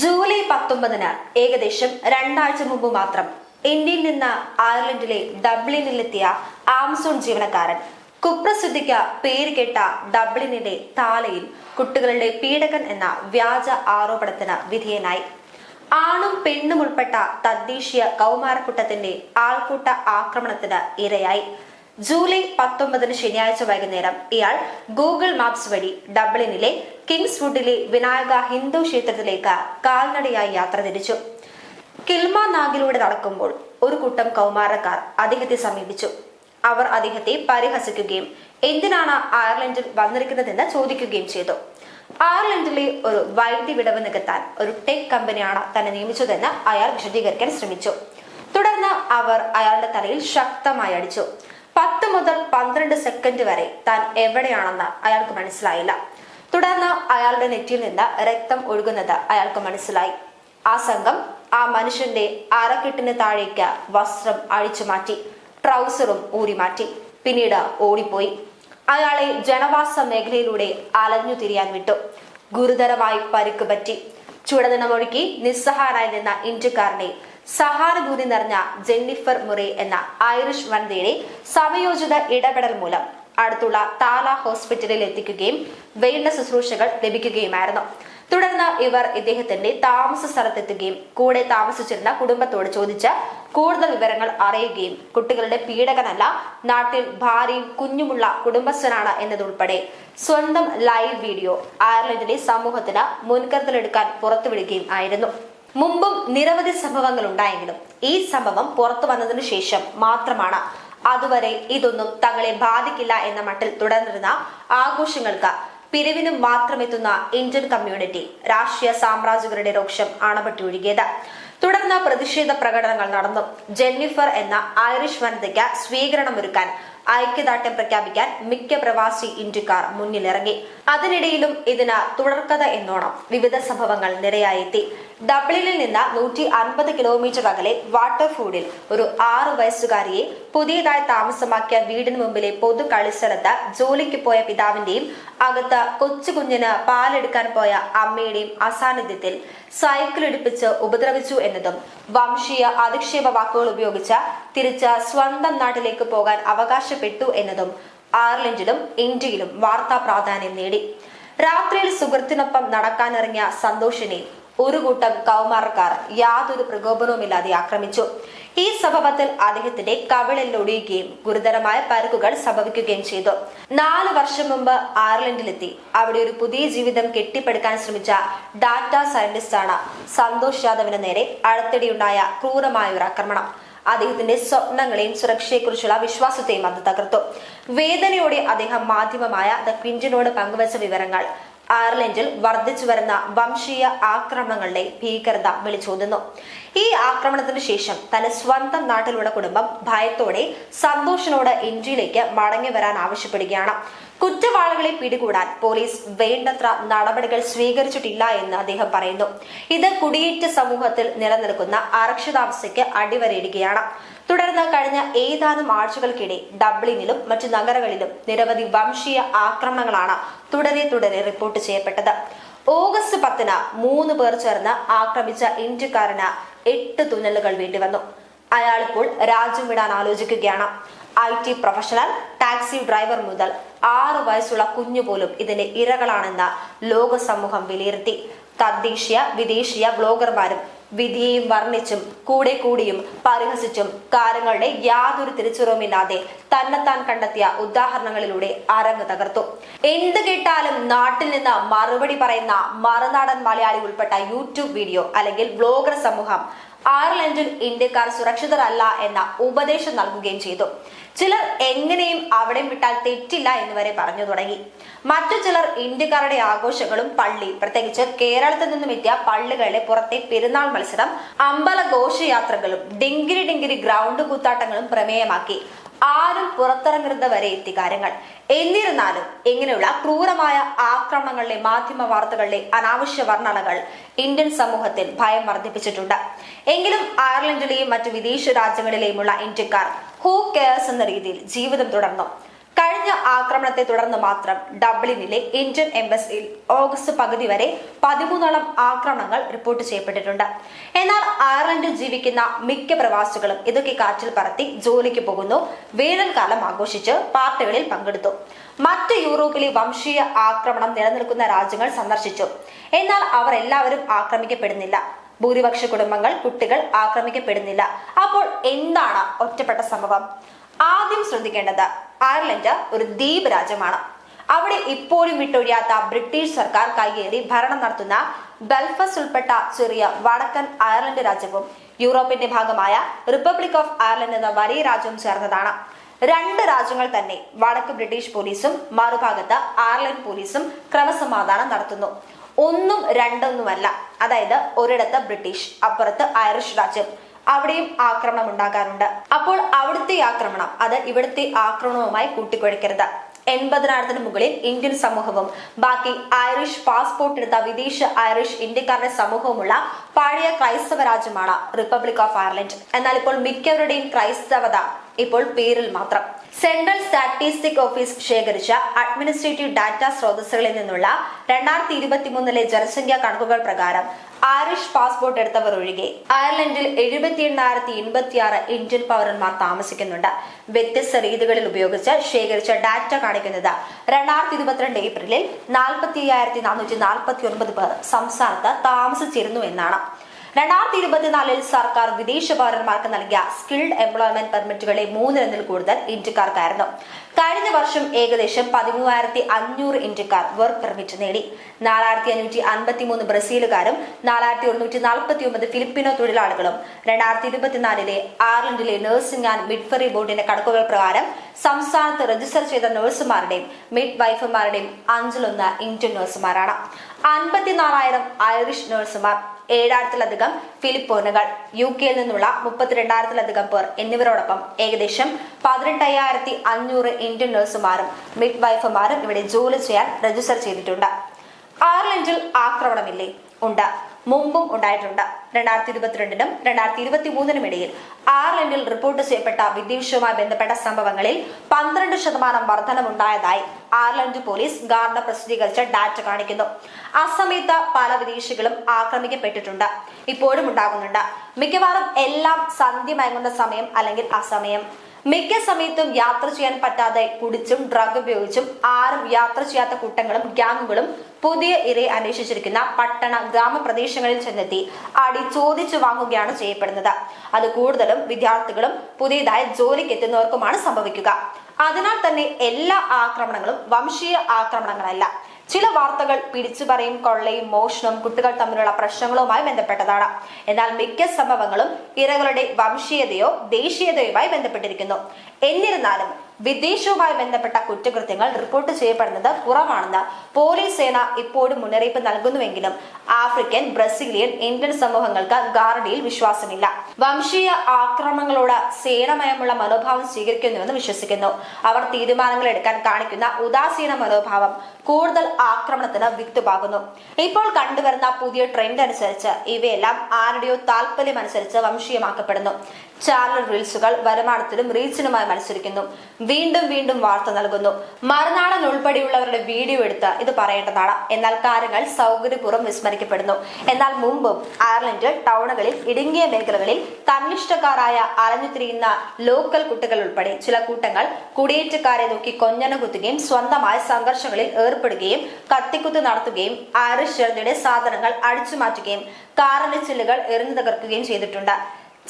July പത്തൊമ്പതിന് ഏകദേശം രണ്ടാഴ്ച മുമ്പ് മാത്രം ഇന്ത്യയിൽ നിന്ന് അയർലൻഡിലെ ഡബ്ലിനിലെത്തിയ ആമസോൺ ജീവനക്കാരൻ കുപ്രസിദ്ധിക്ക് പേര് കേട്ട ഡബ്ലിനിലെ താലയിൽ കുട്ടികളുടെ പീഡകൻ എന്ന വ്യാജ ആരോപണത്തിന് വിധേയനായി. ആണും പെണ്ണും ഉൾപ്പെട്ട തദ്ദേശീയ കൗമാരക്കൂട്ടത്തിന്റെ ആൾക്കൂട്ട ആക്രമണത്തിന് ഇരയായി. ജൂലൈ പത്തൊമ്പതിന് ശനിയാഴ്ച വൈകുന്നേരം ഇയാൾ ഗൂഗിൾ മാപ്സ് വഴി ഡബ്ലിനിലെ കിങ്സ് വുഡിലെ വിനായക ഹിന്ദു ക്ഷേത്രത്തിലേക്ക് കാൽനടയായി യാത്ര തിരിച്ചു. കിൽമ നാഗിലൂടെ നടക്കുമ്പോൾ ഒരു കൂട്ടം കൗമാരക്കാർ അദ്ദേഹത്തെ സമീപിച്ചു. അവർ അദ്ദേഹത്തെ പരിഹസിക്കുകയും എന്തിനാണ് അയർലൻഡിൽ വന്നിരിക്കുന്നതെന്ന് ചോദിക്കുകയും ചെയ്തു. അയർലൻഡിലെ ഒരു വൈദ്യുതി വിടവ് നികത്താൻ ഒരു ടെക് കമ്പനിയാണ് തന്നെ നിയമിച്ചതെന്ന് അയാൾ വിശദീകരിക്കാൻ ശ്രമിച്ചു. തുടർന്ന് അവർ അയാളുടെ തലയിൽ ശക്തമായി അടിച്ചു. പത്ത് മുതൽ പന്ത്രണ്ട് സെക്കൻഡ് വരെ താൻ എവിടെയാണെന്ന് അയാൾക്ക് മനസ്സിലായില്ല. തുടർന്ന് അയാളുടെ നെറ്റിയിൽ നിന്ന് രക്തം ഒഴുകുന്നത് അയാൾക്ക് മനസ്സിലായി. ആ സംഘം ആ മനുഷ്യന്റെ അരക്കെട്ടിന് താഴേക്ക് വസ്ത്രം അഴിച്ചു മാറ്റി ട്രൗസറും ഊരി മാറ്റി. പിന്നീട് ഓടിപ്പോയി. അയാളെ ജനവാസ മേഖലയിലൂടെ അലഞ്ഞു തിരിയാൻ വിട്ടു. ഗുരുതരമായി പരിക്ക് പറ്റി. ചുടനിണമൊഴുക്കി നിസ്സഹായനായി നിന്ന ഇന്ത്യക്കാരനെ സഹാനുഭൂതി നിറഞ്ഞ ജെന്നിഫർ മുറി എന്ന ഐറിഷ് വനിതയുടെ സമയോചിത ഇടപെടൽ മൂലം അടുത്തുള്ള താല ഹോസ്പിറ്റലിൽ എത്തിക്കുകയും വേണ്ട ശുശ്രൂഷകൾ ലഭിക്കുകയുമായിരുന്നു. തുടർന്ന് ഇവർ ഇദ്ദേഹത്തിന്റെ താമസ സ്ഥലത്തെത്തുകയും കൂടെ താമസിച്ചിരുന്ന കുടുംബത്തോട് ചോദിച്ച് കൂടുതൽ വിവരങ്ങൾ അറിയുകയും കുട്ടികളുടെ പീഡകനല്ല നാട്ടിൽ ഭാര്യയും കുഞ്ഞുമുള്ള കുടുംബസ്ഥനാണ് എന്നതുൾപ്പെടെ സ്വന്തം ലൈവ് വീഡിയോ അയർലൻഡിലെ സമൂഹത്തിന് മുൻകരുതലെടുക്കാൻ പുറത്തുവിടുകയും ആയിരുന്നു. മുമ്പും നിരവധി സംഭവങ്ങൾ ഉണ്ടായെങ്കിലും ഈ സംഭവം പുറത്തു വന്നതിനു ശേഷം മാത്രമാണ്. അതുവരെ ഇതൊന്നും തങ്ങളെ ബാധിക്കില്ല എന്ന മട്ടിൽ തുടർന്നിരുന്ന ആഘോഷങ്ങൾക്ക് പിരിവിനും മാത്രമെത്തുന്ന ഇന്ത്യൻ കമ്മ്യൂണിറ്റി രാഷ്ട്രീയ സാമ്രാജ്യകരുടെ രോക്ഷം അണപെട്ടി ഒഴുകിയത്. തുടർന്ന് പ്രതിഷേധ പ്രകടനങ്ങൾ നടന്നു. ജെന്നിഫർ എന്ന ഐറിഷ് വനിതയ്ക്ക് സ്വീകരണമൊരുക്കാൻ ഐക്യദാർഢ്യം പ്രഖ്യാപിക്കാൻ മിക്ക പ്രവാസി ഇന്ത്യക്കാർ മുന്നിലിറങ്ങി. അതിനിടയിലും ഇതിന് തുടർക്കഥ എന്നോണം വിവിധ സംഭവങ്ങൾ നിരയായെത്തി. ഡബ്ലിനിൽ നിന്ന് നൂറ്റി അൻപത് കിലോമീറ്റർ അകലെ വാട്ടർഫൂഡിൽ ഒരു ആറു വയസ്സുകാരിയെ പുതിയതായി താമസമാക്കിയ വീടിന് മുമ്പിലെ പൊതു കളിസ്ഥലത്ത് ജോലിക്ക് പോയ പിതാവിന്റെയും അകത്ത് കൊച്ചു കുഞ്ഞിന് പാലെടുക്കാൻ പോയ അമ്മയുടെയും അസാന്നിധ്യത്തിൽ സൈക്കിൾ ഇടിപ്പിച്ച് ഉപദ്രവിച്ചു എന്നതും വംശീയ അധിക്ഷേപ വാക്കുകൾ ഉപയോഗിച്ച് തിരിച്ച് സ്വന്തം നാട്ടിലേക്ക് പോകാൻ അവകാശപ്പെട്ടു എന്നതും അയർലൻഡിലും ഇന്ത്യയിലും വാർത്താ പ്രാധാന്യം നേടി. രാത്രിയിൽ സുഹൃത്തിനൊപ്പം നടക്കാനിറങ്ങിയ സന്തോഷിനെ ഒരു കൂട്ടം കൗമാരക്കാർ യാതൊരു പ്രകോപനവുമില്ലാതെ ആക്രമിച്ചു. ഈ സംഭവത്തിൽ അദ്ദേഹത്തിന്റെ കവിളിൽ ഒടിയുകയും ഗുരുതരമായ പരുക്കുകൾ സംഭവിക്കുകയും ചെയ്തു. നാല് വർഷം മുമ്പ് അയർലൻഡിലെത്തി. അവിടെ ഒരു പുതിയ ജീവിതം കെട്ടിപ്പടുക്കാൻ ശ്രമിച്ച ഡാറ്റ സയന്റിസ്റ്റാണ് സന്തോഷ് യാദവിന് നേരെ അടുത്തിടെയുണ്ടായ ക്രൂരമായ ഒരു ആക്രമണം. അദ്ദേഹത്തിന്റെ സ്വപ്നങ്ങളെയും സുരക്ഷയെക്കുറിച്ചുള്ള വിശ്വാസത്തെയും അത് തകർത്തു. വേദനയോടെ അദ്ദേഹം മാധ്യമമായ ദ ക്വിന്റിനോട് പങ്കുവച്ച വിവരങ്ങൾ അയർലൻഡിൽ വർദ്ധിച്ചു വരുന്ന വംശീയ ആക്രമണങ്ങളുടെ ഭീകരത വിളിച്ചോതുന്നു. ഈ ആക്രമണത്തിന് ശേഷം തന്റെ സ്വന്തം നാട്ടിലുള്ള കുടുംബം ഭയത്തോടെ സന്തോഷിനോട് ഇന്ത്യയിലേക്ക് മടങ്ങി വരാൻ ആവശ്യപ്പെടുകയാണ്. കുറ്റവാളികളെ പിടികൂടാൻ പോലീസ് വേണ്ടത്ര നടപടികൾ സ്വീകരിച്ചിട്ടില്ല എന്ന് അദ്ദേഹം പറയുന്നു. ഇത് കുടിയേറ്റ സമൂഹത്തിൽ നിലനിൽക്കുന്ന അരക്ഷിതാവസ്ഥയ്ക്ക് അടിവരയിടുകയാണ്. തുടർന്ന് കഴിഞ്ഞ ഏതാനും ആഴ്ചകൾക്കിടെ ഡബ്ലിനിലും മറ്റു നഗരങ്ങളിലും നിരവധി വംശീയ ആക്രമണങ്ങളാണ് തുടരെ തുടരെ റിപ്പോർട്ട് ചെയ്യപ്പെട്ടത്. ഓഗസ്റ്റ് പത്തിന് മൂന്ന് പേർ ചേർന്ന് ആക്രമിച്ച ഇന്ത്യക്കാരന് എട്ട് തുന്നലുകൾ വേണ്ടിവന്നു അയാളിപ്പോൾ രാജ്യം വിടാൻ ആലോചിക്കുകയാണ്. I T professional taxi driver മുതൽ ആറ് വയസ്സുള്ള കുഞ്ഞു പോലും ഇതിന്റെ ഇരകളാണെന്ന് ലോക സമൂഹം വിലയിരുത്തി. തദ്ദേശീയ വിദേശീയ ബ്ലോഗർമാരും വിധിയെയും വർണിച്ചും കൂടെ കൂടിയും പരിഹസിച്ചും കാര്യങ്ങളുടെ യാതൊരു തിരിച്ചുറവുമില്ലാതെ തന്നെത്താൻ കണ്ടെത്തിയ ഉദാഹരണങ്ങളിലൂടെ അരങ്ങ് തകർത്തു. എന്ത് കേട്ടാലും നാട്ടിൽ നിന്ന് മറുപടി പറയുന്ന മറുനാടൻ മലയാളി ഉൾപ്പെട്ട യൂട്യൂബ് വീഡിയോ അല്ലെങ്കിൽ ബ്ലോഗർ സമൂഹം അയർലൻഡിൽ ഇന്ത്യക്കാർ സുരക്ഷിതരല്ല എന്ന ഉപദേശം നൽകുകയും ചെയ്തു. ചിലർ എങ്ങനെയും അവിടെ വിട്ടാൽ തെറ്റില്ല എന്ന് വരെ പറഞ്ഞു തുടങ്ങി. മറ്റു ചിലർ ഇന്ത്യക്കാരുടെ ആഘോഷങ്ങളും പള്ളി പ്രത്യേകിച്ച് കേരളത്തിൽ നിന്നും എത്തിയ പള്ളികളിലെ പുറത്തെ പെരുന്നാൾ മത്സരം അമ്പല ഘോഷയാത്രകളും ഡിങ്കിരി ഡിങ്കിരി ഗ്രൗണ്ട് കൂത്താട്ടങ്ങളും പ്രമേയമാക്കി. ആരും പുറത്തിറങ്ങരുത് വരെ എത്തി കാര്യങ്ങൾ. എന്നിരുന്നാലും ഇങ്ങനെയുള്ള ക്രൂരമായ ആക്രമണങ്ങളിലെ മാധ്യമ വാർത്തകളിലെ അനാവശ്യ വർണനകൾ ഇന്ത്യൻ സമൂഹത്തിൽ ഭയം വർദ്ധിപ്പിച്ചിട്ടുണ്ട്. എങ്കിലും അയർലൻഡിലെയും മറ്റു വിദേശ രാജ്യങ്ങളിലെയുമുള്ള ഇന്ത്യക്കാർ ഹൂ കെയർസ് എന്ന രീതിയിൽ ജീവിതം തുടർന്നു. കഴിഞ്ഞ ആക്രമണത്തെ തുടർന്ന് മാത്രം ഡബ്ലിനിലെ ഇന്ത്യൻ എംബസിയിൽ ഓഗസ്റ്റ് പകുതി വരെ പതിമൂന്നോളം ആക്രമണങ്ങൾ റിപ്പോർട്ട് ചെയ്യപ്പെട്ടിട്ടുണ്ട്. എന്നാൽ അയർലൻഡിൽ ജീവിക്കുന്ന മിക്ക പ്രവാസികളും ഇതൊക്കെ കാറ്റിൽ പറത്തി ജോലിക്ക് പോകുന്നു. വേനൽക്കാലം ആഘോഷിച്ച് പാർട്ടികളിൽ പങ്കെടുത്തു. മറ്റ് യൂറോപ്പിലെ വംശീയ ആക്രമണം നിലനിൽക്കുന്ന രാജ്യങ്ങൾ സന്ദർശിച്ചു. എന്നാൽ അവർ എല്ലാവരും ആക്രമിക്കപ്പെടുന്നില്ല. ഭൂരിപക്ഷ കുടുംബങ്ങൾ കുട്ടികൾ ആക്രമിക്കപ്പെടുന്നില്ല. അപ്പോൾ എന്താണ് ഒറ്റപ്പെട്ട സംഭവം? ആദ്യം ശ്രദ്ധിക്കേണ്ടത് അയർലൻഡ് ഒരു ദ്വീപ് രാജ്യമാണ് അവിടെ ഇപ്പോഴും വിട്ടൊഴിയാത്ത ബ്രിട്ടീഷ് സർക്കാർ കൈയേറി ഭരണം നടത്തുന്ന ബെൽഫസ് ഉൾപ്പെട്ട ചെറിയ വടക്കൻ അയർലൻഡ് രാജ്യവും യൂറോപ്പിന്റെ ഭാഗമായ റിപ്പബ്ലിക് ഓഫ് അയർലൻഡ് എന്ന വലിയ രാജ്യവും ചേർന്നതാണ്. രണ്ട് രാജ്യങ്ങൾ തന്നെ വടക്ക് ബ്രിട്ടീഷ് പോലീസും മറുഭാഗത്ത് അയർലൻഡ് പോലീസും ക്രമസമാധാനം നടത്തുന്നു. ഒന്നും രണ്ടൊന്നുമല്ല. അതായത് ഒരിടത്ത് ബ്രിട്ടീഷ് അപ്പുറത്ത് ഐറിഷ് രാജ്യം. അവിടെയും ആക്രമണം ഉണ്ടാകാറുണ്ട്. അപ്പോൾ അവിടുത്തെ ആക്രമണം അത് ഇവിടുത്തെ ആക്രമണവുമായി കൂട്ടിക്കൊഴിക്കരുത്. എൺപതിനായിരത്തിന് മുകളിൽ ഇന്ത്യൻ സമൂഹവും ബാക്കി ഐറിഷ് പാസ്പോർട്ട് എടുത്ത വിദേശ ഐറിഷ് ഇന്ത്യക്കാരുടെ സമൂഹവുമുള്ള പഴയ ക്രൈസ്തവ രാജ്യമാണ് റിപ്പബ്ലിക് ഓഫ് അയർലൻഡ്. എന്നാൽ ഇപ്പോൾ മിക്കവരുടെയും ക്രൈസ്തവത ഇപ്പോൾ പേരിൽ മാത്രം. സെൻട്രൽ സ്റ്റാറ്റിസ്റ്റിക് ഓഫീസ് ശേഖരിച്ച അഡ്മിനിസ്ട്രേറ്റീവ് ഡാറ്റ സ്രോതസ്സുകളിൽ നിന്നുള്ള രണ്ടായിരത്തി ഇരുപത്തി മൂന്നിലെ ജനസംഖ്യാ കണക്കുകൾ പ്രകാരം ആരിഷ് പാസ്പോർട്ട് എടുത്തവർ ഒഴികെ അയർലൻഡിൽ എഴുപത്തി എണ്ണായിരത്തി എൺപത്തിയാറ് ഇന്ത്യൻ പൗരന്മാർ താമസിക്കുന്നുണ്ട്. വ്യത്യസ്ത രീതികളിൽ ഉപയോഗിച്ച് ശേഖരിച്ച ഡാറ്റ കാണിക്കുന്നത് രണ്ടായിരത്തി ഇരുപത്തിരണ്ട് ഏപ്രിലിൽ നാൽപ്പത്തി അയ്യായിരത്തി നാനൂറ്റി നാൽപ്പത്തി ഒൻപത് പേർ സംസ്ഥാനത്ത് താമസിച്ചിരുന്നു എന്നാണ്. രണ്ടായിരത്തി ഇരുപത്തിനാലിൽ സർക്കാർ വിദേശ പൗരന്മാർക്ക് നൽകിയ സ്കിൽഡ് എംപ്ലോയ്മെന്റ് പെർമിറ്റുകളെ മൂന്നിരുന്നിൽ കൂടുതൽ ഇന്ത്യക്കാർക്കായിരുന്നു. കഴിഞ്ഞ വർഷം ഏകദേശം പതിമൂവായിരത്തി അഞ്ഞൂറ് ഇന്ത്യക്കാർ വർക്ക് പെർമിറ്റ് നേടി. നാലായിരത്തി അഞ്ഞൂറ്റി അൻപത്തി മൂന്ന് ബ്രസീലുകാരും നാലായിരത്തി ഒരുന്നൂറ്റി നാൽപ്പത്തി ഒമ്പത് ഫിലിപ്പിനോ തൊഴിലാളികളും രണ്ടായിരത്തി ഇരുപത്തിനാലിലെ ആർലൻഡിലെ നഴ്സിംഗ് ആൻഡ് മിഡ്ഫറി ബോർഡിന്റെ കണക്കുകൾ പ്രകാരം സംസ്ഥാനത്ത് രജിസ്റ്റർ ചെയ്ത നഴ്സുമാരുടെയും മിഡ് വൈഫുമാരുടെയും അഞ്ചിലൊന്ന് ഇന്ത്യൻ നഴ്സുമാരാണ് അൻപത്തിനാലായിരം ഐറിഷ് നഴ്സുമാർ ഏഴായിരത്തിലധികം ഫിലിപ്പോനുകൾ യു കെയിൽ നിന്നുള്ള മുപ്പത്തിരണ്ടായിരത്തിലധികം പേർ എന്നിവരോടൊപ്പം ഏകദേശം പതിനെട്ടയ്യായിരത്തി അഞ്ഞൂറ് ഇന്ത്യൻ നഴ്സുമാരും മിഡ് വൈഫുമാരും ഇവിടെ ജോലി ചെയ്യാൻ രജിസ്റ്റർ ചെയ്തിട്ടുണ്ട്. അയർലൻഡിൽ ആക്രമണമില്ലേ? ഉണ്ട്. മുമ്പും ഉണ്ടായിട്ടുണ്ട്. രണ്ടായിരത്തി ഇരുപത്തിരണ്ടിനും രണ്ടായിരത്തി ഇരുപത്തി മൂന്നിനും ഇടയിൽ അയർലൻഡിൽ റിപ്പോർട്ട് ചെയ്യപ്പെട്ട വിദ്വേഷവുമായി ബന്ധപ്പെട്ട സംഭവങ്ങളിൽ പന്ത്രണ്ട് ശതമാനം വർധനമുണ്ടായതായി അയർലൻഡ് പോലീസ് ഗാർഡ് പ്രസിദ്ധീകരിച്ച ഡാറ്റ കാണിക്കുന്നു. അസമയത്ത് പല വിദേശികളും ആക്രമിക്കപ്പെട്ടിട്ടുണ്ട്. ഇപ്പോഴും ഉണ്ടാകുന്നുണ്ട്. മിക്കവാറും എല്ലാം സന്ധ്യ മയങ്ങുന്ന സമയം അല്ലെങ്കിൽ അസമയം. മിക്ക സമയത്തും യാത്ര ചെയ്യാൻ പറ്റാതെ കുടിച്ചും ഡ്രഗ് ഉപയോഗിച്ചും ആരും യാത്ര ചെയ്യാത്ത കൂട്ടങ്ങളും ഗ്യാങ്ങുകളും പുതിയ ഇരയെ അന്വേഷിച്ചിരിക്കുന്ന പട്ടണ ഗ്രാമപ്രദേശങ്ങളിൽ ചെന്നെത്തി അടി ചോദിച്ചു വാങ്ങുകയാണ് ചെയ്യപ്പെടുന്നത്. അത് കൂടുതലും വിദ്യാർത്ഥികളും പുതിയതായി ജോലിക്ക് എത്തുന്നവർക്കുമാണ് സംഭവിക്കുക. അതിനാൽ തന്നെ എല്ലാ ആക്രമണങ്ങളും വംശീയ ആക്രമണങ്ങളല്ല. ചില വാർത്തകൾ പിടിച്ചു പറയും കൊള്ളയും മോഷണവും കുട്ടികൾ തമ്മിലുള്ള പ്രശ്നങ്ങളുമായി ബന്ധപ്പെട്ടതാണ്. എന്നാൽ മിക്ക സംഭവങ്ങളും ഇരകളുടെ വംശീയതയോ ദേശീയതയുമായി ബന്ധപ്പെട്ടിരിക്കുന്നു. എന്നിരുന്നാലും വിദേശവുമായി ബന്ധപ്പെട്ട കുറ്റകൃത്യങ്ങൾ റിപ്പോർട്ട് ചെയ്യപ്പെടുന്നത് കുറവാണെന്ന് പോലീസ് സേന ഇപ്പോഴും മുന്നറിയിപ്പ് നൽകുന്നുവെങ്കിലും ആഫ്രിക്കൻ ബ്രസീലിയൻ ഇന്ത്യൻ സമൂഹങ്ങൾക്ക് ഗാർഡിയിൽ വിശ്വാസമില്ല. വംശീയ ആക്രമണങ്ങളോട് സേനമയമുള്ള മനോഭാവം സ്വീകരിക്കുന്നുവെന്ന് വിശ്വസിക്കുന്നു. അവർ തീരുമാനങ്ങൾ എടുക്കാൻ കാണിക്കുന്ന ഉദാസീന മനോഭാവം കൂടുതൽ ആക്രമണത്തിന് വിത്തുപാകുന്നു. ഇപ്പോൾ കണ്ടുവരുന്ന പുതിയ ട്രെൻഡ് അനുസരിച്ച് ഇവയെല്ലാം ആരുടെയോ താല്പര്യം അനുസരിച്ച് വംശീയമാക്കപ്പെടുന്നു. ചാനൽ റീൽസുകൾ വരുമാനത്തിലും റീച്ചിനുമായി മത്സരിക്കുന്നു. വീണ്ടും വീണ്ടും വാർത്ത നൽകുന്നു. മറുനാടൻ ഉൾപ്പെടെയുള്ളവരുടെ വീഡിയോ എടുത്ത് ഇത് പറയേണ്ടതാണ്. എന്നാൽ കാര്യങ്ങൾ സൗകര്യപൂർവം വിസ്മരിക്കപ്പെടുന്നു. എന്നാൽ മുമ്പും അയർലൻഡ് ടൗണുകളിൽ ഇടുങ്ങിയ മേഖലകളിൽ തന്നിഷ്ടക്കാരായ അലഞ്ഞുതിരിയുന്ന ലോക്കൽ കുട്ടികൾ ഉൾപ്പെടെ ചില കൂട്ടങ്ങൾ കുടിയേറ്റക്കാരെ നോക്കി കൊഞ്ഞന കുത്തുകയും സ്വന്തമായ സംഘർഷങ്ങളിൽ ഏർപ്പെടുകയും കത്തിക്കുത്ത് നടത്തുകയും ഐറിഷ് ജനതയുടെ സാധനങ്ങൾ അടിച്ചു മാറ്റുകയും കാറിന്റെ ചില്ലുകൾ എറിഞ്ഞു തകർക്കുകയും ചെയ്തിട്ടുണ്ട്.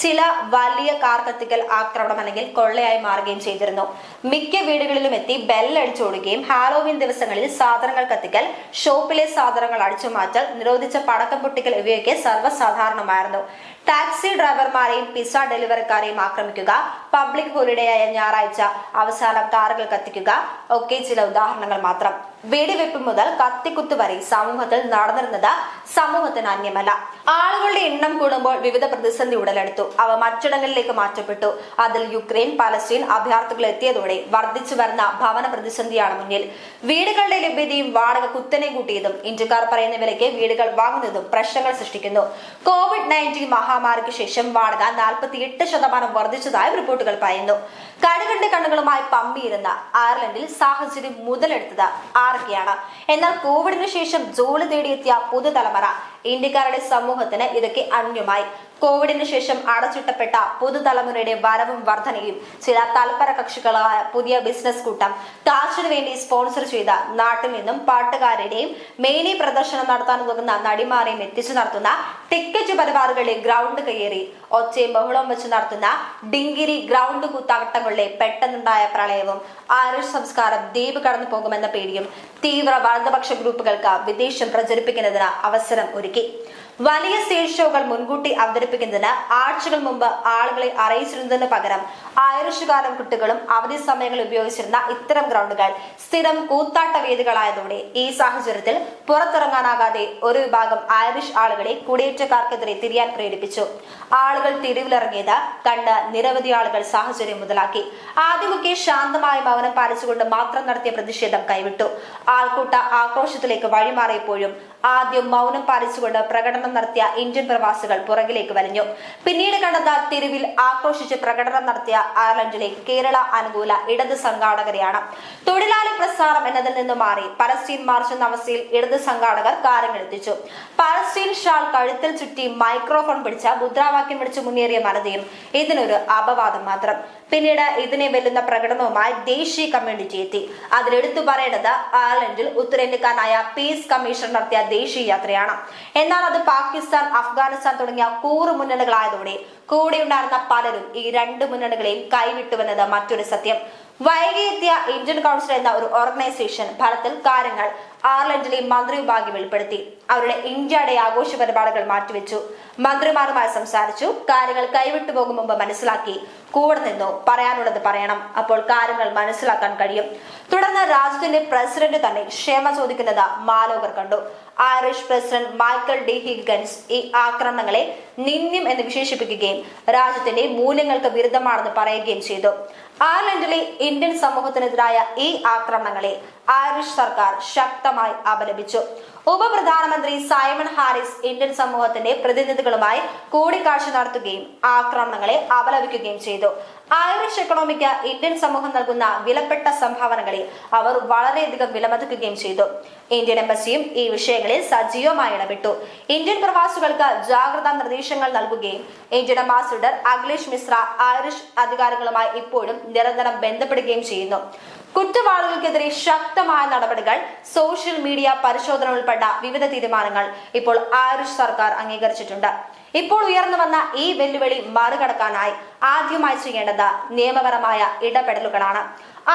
ചില വലിയ കാർ കത്തിക്കൽ ആക്രമണം അല്ലെങ്കിൽ കൊള്ളയായി മാറുകയും ചെയ്തിരുന്നു. മിക്ക വീടുകളിലും എത്തി ബെല്ലടിച്ചോടുകയും ഹാലോവിൻ ദിവസങ്ങളിൽ സാധനങ്ങൾ കത്തിക്കൽ ഷോപ്പിലെ സാധനങ്ങൾ അടിച്ചു മാറ്റൽ നിരോധിച്ച പടക്കം പൊട്ടിക്കൽ ഇവയൊക്കെ സർവസാധാരണമായിരുന്നു. ടാക്സി ഡ്രൈവർമാരെയും പിസ്സ ഡെലിവറിക്കാരെയും ആക്രമിക്കുക പബ്ലിക് ഹോളിഡേ ആയ ഞായറാഴ്ച അവസാനം കാറുകൾ കത്തിക്കുക ഒക്കെ ചില ഉദാഹരണങ്ങൾ മാത്രം. വെടിവെപ്പ് മുതൽ കത്തിക്കുത്ത് വരെ സമൂഹത്തിൽ നടന്നിരുന്നത് സമൂഹത്തിന് അന്യമല്ല. ആളുകളുടെ എണ്ണം കൂടുമ്പോൾ വിവിധ പ്രതിസന്ധി ഉടലെടുത്തു. അവ മറ്റിടങ്ങളിലേക്ക് മാറ്റപ്പെട്ടു. അതിൽ യുക്രൈൻ പലസ്തീൻ അഭയാർത്ഥികൾ എത്തിയതോടെ വർദ്ധിച്ചു വരുന്ന ഭവന പ്രതിസന്ധിയാണ് മുന്നിൽ. വീടുകളുടെ ലഭ്യതയും വാടക കുത്തനെ കൂട്ടിയതും ഇന്ത്യക്കാർ പറയുന്ന വിലയ്ക്ക് വീടുകൾ വാങ്ങുന്നതും പ്രശ്നങ്ങൾ സൃഷ്ടിക്കുന്നു. കോവിഡ് നയന്റീൻ മഹാമാരിക്ക് ശേഷം വാടക നാൽപ്പത്തി എട്ട് ശതമാനം വർദ്ധിച്ചതായി റിപ്പോർട്ടുകൾ പറയുന്നു. കടുകണ്ട കണ്ണുകളുമായി പമ്പിയിരുന്ന അയർലൻഡിൽ സാഹചര്യം മുതലെടുത്തത് ആരൊക്കെയാണ് എന്നാൽ കോവിഡിനു ശേഷം ജോലി തേടിയെത്തിയ പുതുതലമുറ ഇന്ത്യക്കാരുടെ സമൂഹത്തിന് ഇതൊക്കെ അന്യമായി. കോവിഡിന് ശേഷം അടച്ചിട്ടപ്പെട്ട പുതുതലമുറയുടെ വരവും വർധനയും ചില തൽപര കക്ഷികളായ പുതിയ ബിസിനസ് കൂട്ടം കാശിനു വേണ്ടി സ്പോൺസർ ചെയ്ത നാട്ടിൽ നിന്നും പാട്ടുകാരുടെയും മേനി പ്രദർശനം നടത്താൻ ഉതകുന്ന നടിമാരെയും എത്തിച്ചു നടത്തുന്ന ടിക്കറ്റ് പരിപാടികളിൽ ഗ്രൗണ്ട് കയറി ഒച്ചയും ബഹളവും വെച്ച് നടത്തുന്ന ഡിങ്കിരി ഗ്രൗണ്ട് കൂത്താവട്ടങ്ങളിലെ പെട്ടെന്നുണ്ടായ പ്രളയവും ആരുഷ് സംസ്കാരം ദ്വീപ് കടന്നു പോകുമെന്ന പേടിയും തീവ്ര വലതുപക്ഷ ഗ്രൂപ്പുകൾക്ക് വിദേശം പ്രചരിപ്പിക്കുന്നതിന് അവസരം ഒരുക്കി. നൽകി വലിയ സ്റ്റേജ് ഷോകൾ മുൻകൂട്ടി അവതരിപ്പിക്കുന്നതിന് ആഴ്ചകൾ മുമ്പ് ആളുകളെ അറിയിച്ചിരുന്നതിന് പകരം കാലം കുട്ടികളും അവധി സമയങ്ങളിൽ ഉപയോഗിച്ചിരുന്ന ഇത്തരം ഗ്രൗണ്ടുകൾ സ്ഥിരം കൂത്താട്ട വേദികളായതോടെ ഈ സാഹചര്യത്തിൽ പുറത്തിറങ്ങാനാകാതെ ഒരു വിഭാഗം ഐറിഷ് ആളുകളെ കുടിയേറ്റക്കാർക്കെതിരെ തിരിയാൻ പ്രേരിപ്പിച്ചു. ആളുകൾ തെരുവിലിറങ്ങിയത് കണ്ട് നിരവധി ആളുകൾ സാഹചര്യം മുതലാക്കി. ആദ്യമൊക്കെ ശാന്തമായ മൗനം പാലിച്ചുകൊണ്ട് മാത്രം നടത്തിയ പ്രതിഷേധം കൈവിട്ടു. ആൾക്കൂട്ട ആക്രോശത്തിലേക്ക് വഴിമാറിയപ്പോഴും ആദ്യം മൗനം പാലിച്ചുകൊണ്ട് പ്രകടനം നടത്തിയ ഇന്ത്യൻ പ്രവാസികൾ പുറകിലേക്ക് വലിഞ്ഞു. പിന്നീട് കണ്ടെത്ത തെരുവിൽ ആക്രോശിച്ച് പ്രകടനം നടത്തിയ അയർലൻഡിലെ കേരള അനുകൂല ഇടത് സംഘാടകരെയാണ്. തൊഴിലാളി പ്രസ്ഥാനം എന്നതിൽ നിന്ന് മാറി പലസ്തീൻ മാർച്ച് എന്ന അവസ്ഥയിൽ ഇടത് സംഘാടകർ കാര്യങ്ങൾ എത്തിച്ചു. പലസ്തീൻ ഷാൾ കഴുത്തിൽ ചുറ്റി മൈക്രോഫോൺ പിടിച്ച മുദ്രാവാക്യം പിടിച്ച് മുന്നേറിയ മനതയും ഇതിനൊരു അപവാദം മാത്രം. പിന്നീട് ഇതിനെ വെല്ലുന്ന പ്രകടനവുമായി ദേശീയ കമ്മ്യൂണിറ്റി എത്തി. അതിലെടുത്തു പറയേണ്ടത് അയർലൻഡിൽ ഉത്തരേന്ത്യക്കാരനായ പീസ് കമ്മീഷൻ നടത്തിയ ദേശീയ യാത്രയാണ്. എന്നാൽ അത് പാകിസ്ഥാൻ അഫ്ഗാനിസ്ഥാൻ തുടങ്ങിയ കൂറു മുന്നണികളായതോടെ കൂടെയുണ്ടായിരുന്ന പലരും ഈ രണ്ട് മുന്നണികളെയും കൈവിട്ടുവെന്നത് മറ്റൊരു സത്യം. വൈകിയെത്തിയ ഇന്ത്യൻ കൗൺസിൽ എന്ന ഒരു ഓർഗനൈസേഷൻ ഫലത്തിൽ കാര്യങ്ങൾ അയർലൻഡിലെ മന്ത്രി വിഭാഗം വെളിപ്പെടുത്തി. അവരുടെ ഇന്ത്യയുടെ ആഘോഷ പരിപാടികൾ മാറ്റിവെച്ചു. മന്ത്രിമാരുമായി സംസാരിച്ചു. കാര്യങ്ങൾ കൈവിട്ടു പോകും മുമ്പ് മനസ്സിലാക്കി കൂടെ നിന്നു. പറയാനുള്ളത് പറയണം. അപ്പോൾ കാര്യങ്ങൾ മനസ്സിലാക്കാൻ കഴിയും. തുടർന്ന് രാജ്യത്തിന്റെ പ്രസിഡന്റ് തന്നെ ക്ഷമ ചോദിക്കുന്നത് മാലോകർ കണ്ടു. Irish president Michael D Higgins ഈ ആക്രമണങ്ങളെ നിന്ദ്യം എന്ന് വിശേഷിപ്പിക്കുകയും രാജ്യത്തിന്റെ മൂല്യങ്ങൾക്ക് വിരുദ്ധമാണെന്ന് പറയുകയും ചെയ്തു. അയർലൻഡിലെ ഇന്ത്യൻ സമൂഹത്തിനെതിരായ ഈ ആക്രമണങ്ങളെ ഐറിഷ് സർക്കാർ ശക്തമായി അപലപിച്ചു. ഉപപ്രധാനമന്ത്രി സൈമൺ ഹാരിസ് ഇന്ത്യൻ സമൂഹത്തിന്റെ പ്രതിനിധികളുമായി കൂടിക്കാഴ്ച നടത്തുകയും ആക്രമണങ്ങളെ അപലപിക്കുകയും ചെയ്തു. ഐറിഷ് എക്കണോമിക്ക് ഇന്ത്യൻ സമൂഹം നൽകുന്ന വിലപ്പെട്ട സംഭാവനകളെ അവർ വളരെയധികം വിലമതിക്കുകയും ചെയ്തു. ഇന്ത്യൻ എംബസിയും ഈ വിഷയങ്ങളിൽ സജീവമായി ഇടപെട്ടു. ഇന്ത്യൻ പ്രവാസികൾക്ക് ജാഗ്രതാ നിർദ്ദേശങ്ങൾ നൽകുകയും Indian ambassador Akhilesh Mishra Irish അധികാരികളുമായി ഇപ്പോഴും നിരന്തരം ബന്ധപ്പെടുകയും ചെയ്യുന്നു. കുറ്റവാളികൾക്കെതിരെ ശക്തമായ നടപടികൾ സോഷ്യൽ മീഡിയ പരിശോധന ഉൾപ്പെട്ട വിവിധ തീരുമാനങ്ങൾ ഇപ്പോൾ ഐറിഷ് സർക്കാർ അംഗീകരിച്ചിട്ടുണ്ട്. ഇപ്പോൾ ഉയർന്നു വന്ന ഈ വെല്ലുവിളി മറികടക്കാനായി ആദ്യമായി ചെയ്യേണ്ടത് നിയമപരമായ ഇടപെടലുകളാണ്.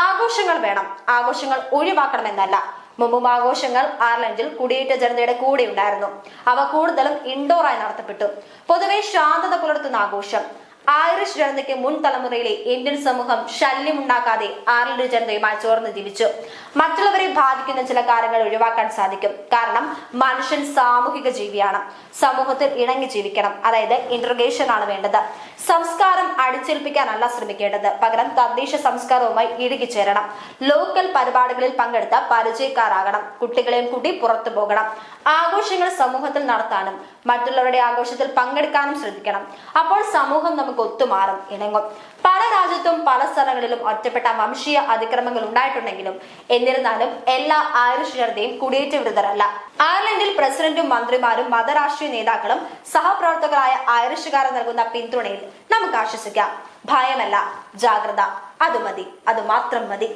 ആഘോഷങ്ങൾ വേണം. ആഘോഷങ്ങൾ ഒഴിവാക്കണമെന്നല്ല. മുമ്പും ആഘോഷങ്ങൾ അയർലൻഡിൽ കുടിയേറ്റ ജനതയുടെ കൂടെ ഉണ്ടായിരുന്നു അവ കൂടുതലും ഇൻഡോറായി നടത്തപ്പെട്ടു. പൊതുവെ ശാന്തത പുലർത്തുന്ന ആഘോഷം. ഐറിഷ് ജനതയ്ക്ക് മുൻ തലമുറയിലെ ഇന്ത്യൻ സമൂഹം ശല്യമുണ്ടാക്കാതെ ആറിലൊരു ജനതയുമായി ചോർന്ന് ജീവിച്ചു. മറ്റുള്ളവരെ ബാധിക്കുന്ന ചില കാര്യങ്ങൾ ഒഴിവാക്കാൻ സാധിക്കും. കാരണം മനുഷ്യൻ സാമൂഹിക ജീവിയാണ്. സമൂഹത്തിൽ ഇണങ്ങി ജീവിക്കണം. അതായത് ഇന്റർഗേഷൻ ആണ് വേണ്ടത്. സംസ്കാരം അടിച്ചേൽപ്പിക്കാനല്ല ശ്രമിക്കേണ്ടത്. പകരം തദ്ദേശ സംസ്കാരവുമായി ഇഴുകിച്ചേരണം ലോക്കൽ പരിപാടികളിൽ പങ്കെടുത്ത പരിചയക്കാരാകണം. കുട്ടികളെയും കൂട്ടി പുറത്തു പോകണം. ആഘോഷങ്ങൾ സമൂഹത്തിൽ നടത്താനും മറ്റുള്ളവരുടെ ആഘോഷത്തിൽ പങ്കെടുക്കാനും ശ്രദ്ധിക്കണം. അപ്പോൾ സമൂഹം നമുക്ക് ഒത്തുമാറും ഇണങ്ങും. പല രാജ്യത്തും പല സ്ഥലങ്ങളിലും ഒറ്റപ്പെട്ട വംശീയ അതിക്രമങ്ങൾ ഉണ്ടായിട്ടുണ്ടെങ്കിലും എന്നിരുന്നാലും എല്ലാ ഐറിഷ് കുടിയേറ്റ വിരുദ്ധരല്ല. അയർലൻഡിൽ പ്രസിഡന്റും മന്ത്രിമാരും മതരാഷ്ട്രീയ നേതാക്കളും സഹപ്രവർത്തകരായ ഐറിഷുകാരെ നൽകുന്ന പിന്തുണയിൽ നമുക്ക് ആശ്വസിക്കാം. ഭയമല്ല ജാഗ്രത. അത് മതി അത് മാത്രം മതി.